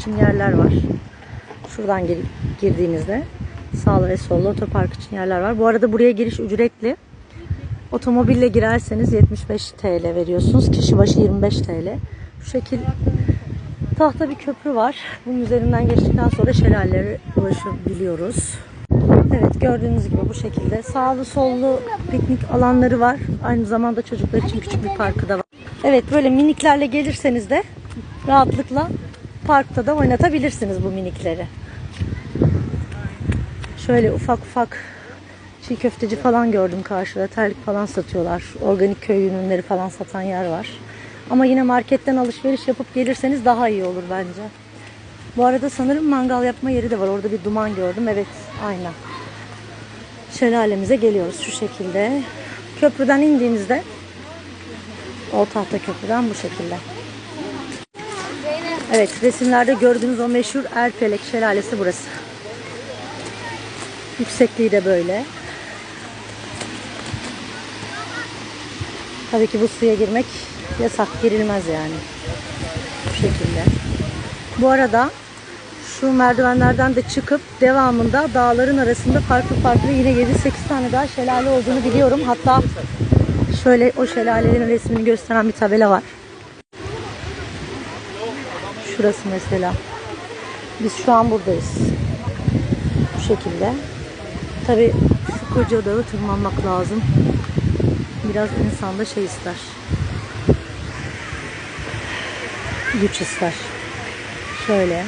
için yerler var. Şuradan gir- girdiğinizde sağlı ve sollu otopark için yerler var. Bu arada buraya giriş ücretli. Otomobille girerseniz 75 TL veriyorsunuz. Kişi başı 25 TL. Şu şekil tahta bir köprü var. Bunun üzerinden geçtikten sonra şelalelere ulaşabiliyoruz. Evet gördüğünüz gibi bu şekilde sağlı sollu piknik alanları var. Aynı zamanda çocuklar için küçük bir parkı da var. Evet böyle miniklerle gelirseniz de rahatlıkla parkta da oynatabilirsiniz bu minikleri. Şöyle ufak ufak çiğ köfteci falan gördüm karşıda. Terlik falan satıyorlar. Organik köy ürünleri falan satan yer var. Ama yine marketten alışveriş yapıp gelirseniz daha iyi olur bence. Bu arada sanırım mangal yapma yeri de var. Orada bir duman gördüm. Evet aynen. Şelalemize geliyoruz şu şekilde. Köprüden indiğimizde o tahta köprüden bu şekilde. Evet resimlerde gördüğünüz o meşhur Erpelek şelalesi burası. Yüksekliği de böyle. Tabii ki bu suya girmek yasak, girilmez yani. Bu şekilde. Bu arada şu merdivenlerden de çıkıp devamında dağların arasında farklı farklı yine 7-8 tane daha şelale olduğunu biliyorum. Hatta şöyle o şelalelerin resmini gösteren bir tabela var. Şurası mesela. Biz şu an buradayız. Bu şekilde. Tabi şu koca dağı tırmanmak lazım. Biraz insanda şey ister. Güç ister. Şöyle.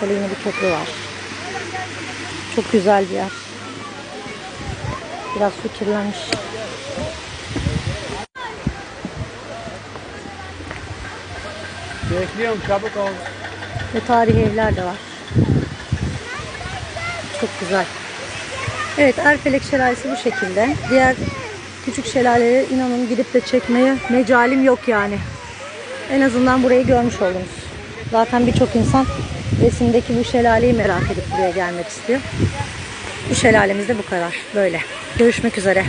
Şöyle yine bir köprü var. Çok güzel bir yer. Biraz su kirlenmiş. Bekliyorum çabuk ol. Ve tarihi evler de var. Çok güzel. Evet Erfelek Şelalesi bu şekilde. Diğer küçük şelaleleri inanın gidip de çekmeye mecalim yok yani. En azından burayı görmüş oldunuz. Zaten birçok insan resimdeki bu şelaleyi merak edip buraya gelmek istiyor. Bu şelalemiz de bu kadar. Böyle. Görüşmek üzere.